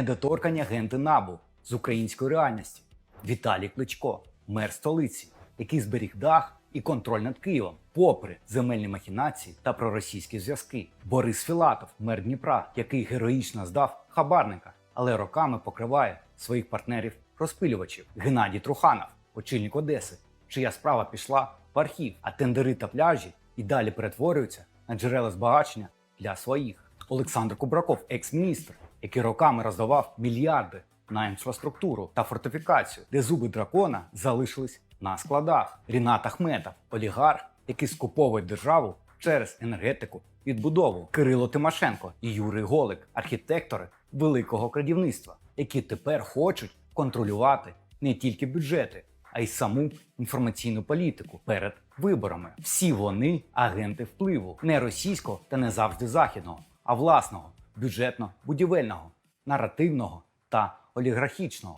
Недоторкані агенти НАБУ з української реальності. Віталій Кличко, мер столиці, який зберіг дах і контроль над Києвом, попри земельні махінації та проросійські зв'язки. Борис Філатов, мер Дніпра, який героїчно здав хабарника, але роками покриває своїх партнерів розпилювачів. Геннадій Труханов, очільник Одеси, чия справа пішла в архів, а тендери та пляжі і далі перетворюються на джерела збагачення для своїх. Олександр Кубраков, екс-міністр, який роками роздавав мільярди на інфраструктуру та фортифікацію, де зуби дракона залишились на складах. Рінат Ахметов, олігарх, який скуповує державу через енергетику, відбудову. Кирило Тимошенко і Юрій Голик, архітектори великого крадівництва, які тепер хочуть контролювати не тільки бюджети, а й саму інформаційну політику перед виборами. Всі вони агенти впливу не російського та не завжди західного, а власного бюджетно-будівельного, наративного та олігархічного.